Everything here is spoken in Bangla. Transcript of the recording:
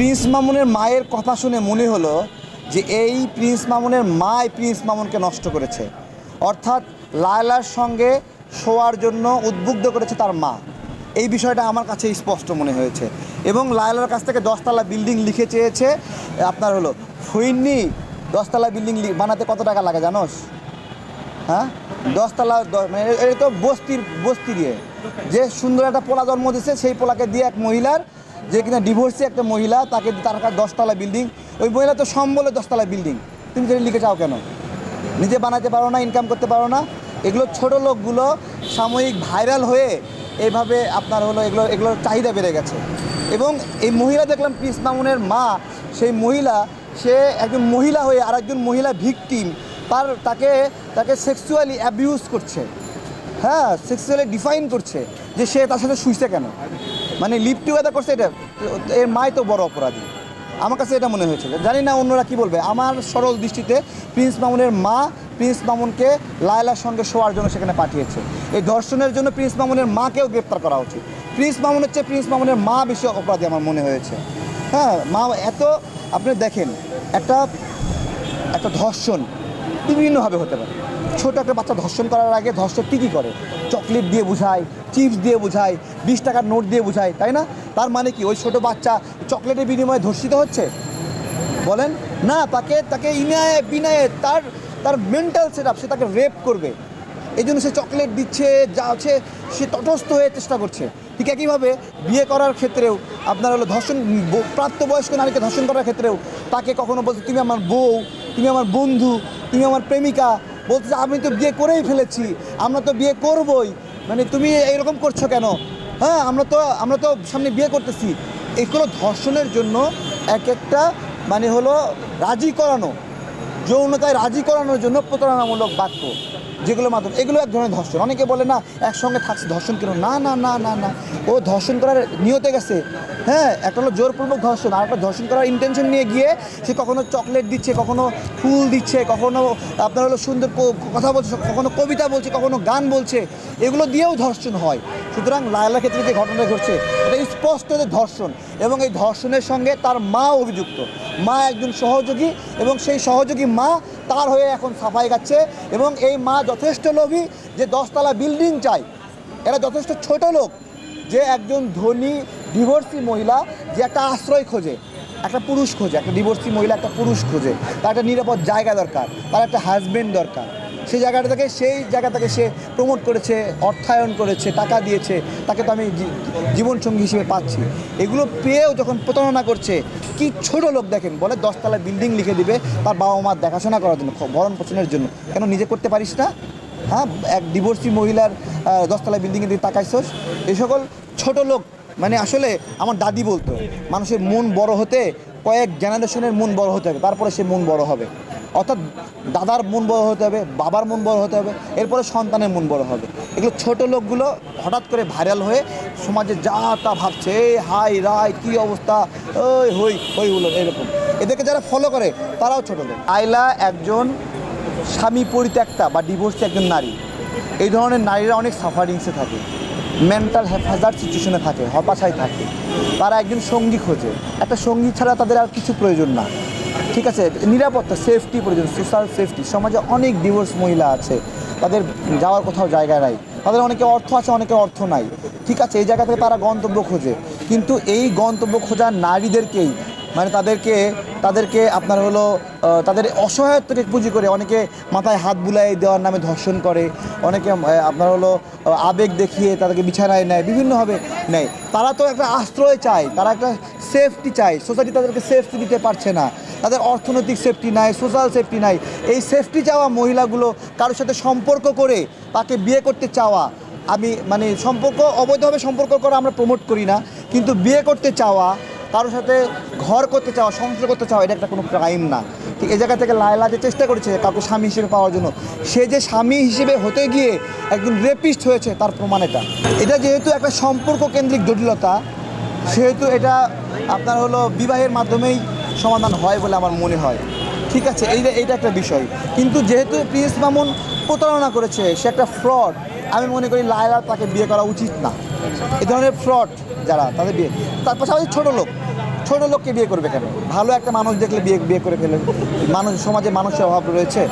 প্রিন্স মামুনের মায়ের কথা শুনে মনে হলো যে এই প্রিন্স মামুনের মাই প্রিন্স মামুনকে নষ্ট করেছে। অর্থাৎ লায়লার সঙ্গে শোয়ার জন্য উদ্বুদ্ধ করেছে তার মা। এই বিষয়টা আমার কাছে স্পষ্ট মনে হয়েছে। এবং লায়লার কাছ থেকে দশতলা বিল্ডিং লিখে চেয়েছে, আপনার হলো, ফইন্নি, দশতলা বিল্ডিং বানাতে কত টাকা লাগে জানোস? হ্যাঁ? দশতলা মানে এটা তো বস্তির বস্তি দিয়ে। যে সুন্দর একটা পোলা জন্ম দিচ্ছে সেই পোলাকে দিয়ে এক মহিলার যে কিনা ডিভোর্সে একটা মহিলা, তাকে তার দশতলা বিল্ডিং ওই মহিলা তো সম্বলে দশতলা বিল্ডিং তুমি সেটা লিখে চাও কেন? নিজে বানাতে পারো না ইনকাম করতে পারো না। এগুলো ছোট লোকগুলো সাময়িক ভাইরাল হয়ে এইভাবে আপনার হলো এগুলো, এগুলোর চাহিদা বেড়ে গেছে। এবং এই মহিলা দেখলাম পিস মামুনের মা, সেই মহিলা, সে একজন মহিলা হয়ে আরেকজন মহিলা ভিকটিম, তার, তাকে তাকে সেক্সুয়ালি অ্যাবিউজ করছে। হ্যাঁ সেক্সুয়ালি ডিফাইন করছে যে সে তার সাথে শুইছে কেন? মানে লিভ টুগেদার করছে এটা, এর মাই তো বড় অপরাধী। আমার কাছে এটা মনে হয়েছে জানি না অন্যরা কি বলবে। আমার সরল দৃষ্টিতে প্রিন্স মামুনের মা প্রিন্স মামুনকে লায়লার সঙ্গে শোয়ার জন্য সেখানে পাঠিয়েছে। এই ধর্ষণের জন্য প্রিন্স মামুনের মাকেও গ্রেপ্তার করা উচিত। প্রিন্স মামুনের চেয়ে প্রিন্স মামুনের মা বেশি অপরাধী আমার মনে হয়েছে। হ্যাঁ মা এত, আপনি দেখেন, একটা একটা ধর্ষণ বিভিন্নভাবে হতে পারে। ছোট একটা বাচ্চা ধর্ষণ করার আগে ধর্ষণ কী কী করে? চকলেট দিয়ে বোঝায়, চিপস দিয়ে বোঝায়, বিশ টাকার নোট দিয়ে বোঝায়, তাই না? তার মানে কি ওই ছোট বাচ্চা চকলেটের বিনিময়ে ধর্ষিত হচ্ছে? বলেন। না, তাকে তাকে ইনায়ে, বিনায়ে তার তার মেন্টাল সেট আপ সে তাকে রেপ করবে। এই জন্য সে চকলেট দিচ্ছে, যা আছে, সে তটস্থ হয়ে চেষ্টা করছে। ঠিক একইভাবে বিয়ে করার ক্ষেত্রেও আপনার হলো ধর্ষণ, প্রাপ্তবয়স্ক নারীকে ধর্ষণ করার ক্ষেত্রেও তাকে কখনো বলছে, তুমি আমার বউ তুমি আমার বন্ধু, তুমি আমার প্রেমিকা। বলতে আমি তো বিয়ে করেই ফেলেছি, আমরা তো বিয়ে করবই। মানে তুমি এইরকম করছ কেন? হ্যাঁ আমরা তো আমরা তো সামনে বিয়ে করতেছি। এগুলো ধর্ষণের জন্য এক একটা মানে হলো রাজি করানো, যৌনতায় রাজি করানোর জন্য প্রতারণামূলক বাক্য। যেগুলো মাধ্যমে এগুলো এক ধরনের ধর্ষণ। অনেকে বলে, না, একসঙ্গে থাকছে, ধর্ষণ কেন? না না না না না। ও ধর্ষণ করার নিয়তে গেছে। হ্যাঁ একটা হলো জোরপূর্বক ধর্ষণ আর একটা ধর্ষণ করার ইন্টেনশন নিয়ে গিয়ে সে কখনো চকলেট দিচ্ছে, কখনো ফুল দিচ্ছে, কখনো আপনার হলো সুন্দর কথা বলছে, কখনো কবিতা বলছে, কখনো গান বলছে, এগুলো দিয়েও ধর্ষণ হয়। সুতরাং লায়লার ক্ষেত্রে যে ঘটনা ঘটছে, এটা স্পষ্ট যে ধর্ষণ এবং এই ধর্ষণের সঙ্গে তার মা অভিযুক্ত। মা একজন সহযোগী এবং সেই সহযোগী মা তার হয়ে এখন সাফাই গাচ্ছে এবং এই মা যথেষ্ট লোভী যে দশতলা বিল্ডিং চাই। এরা যথেষ্ট ছোট লোক। যে একজন ধনী ডিভোর্সি মহিলা যে একটা আশ্রয় খোঁজে, একটা পুরুষ খোঁজে, একটা ডিভোর্সি মহিলা একটা পুরুষ খোঁজে, তার একটা নিরাপদ জায়গা দরকার, তার একটা হাজবেন্ড দরকার। সেই জায়গাটা থেকে, সেই জায়গাটাকে সে প্রমোট করেছে, অর্থায়ন করেছে, টাকা দিয়েছে, তাকে তো আমি জীবনসঙ্গী হিসেবে পাচ্ছি। এগুলো পেয়েও যখন প্রতারণা করছে, কি ছোট লোক দেখেন, বলে দশতলা বিল্ডিং লিখে দিবে, তার বাবা মার দেখাশোনা করার জন্য ভরণ পোষণের জন্য। কেন নিজে করতে পারিস না? হ্যাঁ এক ডিভোর্সি মহিলার দশতলা বিল্ডিংয়ের দিকে তাকাইছস এই সকল ছোট লোক মানে আসলে আমার দাদি বলতো, মানুষের মন বড় হতে কয়েক জেনারেশনের মন বড় হতে হবে, তারপরে সে মন বড় হবে। অর্থাৎ দাদার মন বড় হতে হবে, বাবার মন বড় হতে হবে, এরপরে সন্তানের মন বড় হবে। এগুলো ছোট লোকগুলো হঠাৎ করে ভাইরাল হয়ে সমাজে যা তা ভাবছে, এই, হাই, রাই, কী অবস্থা? ওই, হই হই, হলো, এরকম। এদেরকে যারা ফলো করে, তারাও ছোট লোক। আইলা একজন স্বামী পরিত্যক্তা বা ডিভোর্সি একজন নারী। এই ধরনের নারীরা অনেক সাফারিংসে থাকে মেন্টাল হেফাজার সিচুয়েশনে থাকে, হতাশায় থাকে। তারা একজন সঙ্গী খোঁজে। একটা সঙ্গী ছাড়া তাদের আর কিছু প্রয়োজন না। ঠিক আছে, নিরাপত্তা সেফটি প্রয়োজন সোশ্যাল সেফটি সমাজে অনেক ডিভোর্স মহিলা আছে, তাদের যাওয়ার কোথাও জায়গা নাই, তাদের অনেকে অর্থ আছে, অনেকে অর্থ নাই, ঠিক আছে, এই জায়গা থেকে তারা গন্তব্য খোঁজে। কিন্তু এই গন্তব্য খোঁজা নারীদেরকেই মানে তাদেরকে তাদেরকে আপনার হলো তাদের অসহায়ত্বকে পুঁজি করে অনেকে মাথায় হাত বুলাই দেওয়ার নামে ধর্ষণ করে, অনেকে আপনার হলো আবেগ দেখিয়ে তাদেরকে বিছানায় নেয়, বিভিন্নভাবে নেয়। তারা তো একটা আশ্রয় চায়, তারা একটা সেফটি চায় সোসাইটি তাদেরকে সেফটি দিতে পারছে না। তাদের অর্থনৈতিক সেফটি নাই সোশ্যাল সেফটি নাই। এই সেফটি চাওয়া মহিলাগুলো কারোর সাথে সম্পর্ক করে তাকে বিয়ে করতে চাওয়া, আমি মানে সম্পর্ক, অবৈধভাবে সম্পর্ক করা আমরা প্রমোট করি না, কিন্তু বিয়ে করতে চাওয়া, কারোর সাথে ঘর করতে চাওয়া, সংসার করতে চাওয়া, এটা একটা কোনো ক্রাইম না। ঠিক এই জায়গা থেকে লায়লা যে চেষ্টা করেছে কাউকে স্বামী হিসেবে পাওয়ার জন্য, সে যে স্বামী হিসেবে হতে গিয়ে একজন রেপিস্ট হয়েছে, তার প্রমাণ এটা। এটা যেহেতু একটা সম্পর্ক কেন্দ্রিক জটিলতা, সেহেতু এটা আপনার হলো বিবাহের মাধ্যমেই সমাধান হয় বলে আমার মনে হয়। ঠিক আছে এইটা এইটা একটা বিষয়। কিন্তু যেহেতু প্রিন্স মামুন প্রতারণা করেছে, সে একটা ফ্রড আমি মনে করি লায়লা তাকে বিয়ে করা উচিত না। এ ধরনের ফ্রড যারা, তাদের বিয়ে। তার পাশাপাশি ছোটো লোক, ছোটো লোককে বিয়ে করবে কেন? ভালো একটা মানুষ দেখলে বিয়ে বিয়ে করে ফেলে। মানুষ, সমাজে মানুষের অভাব রয়েছে।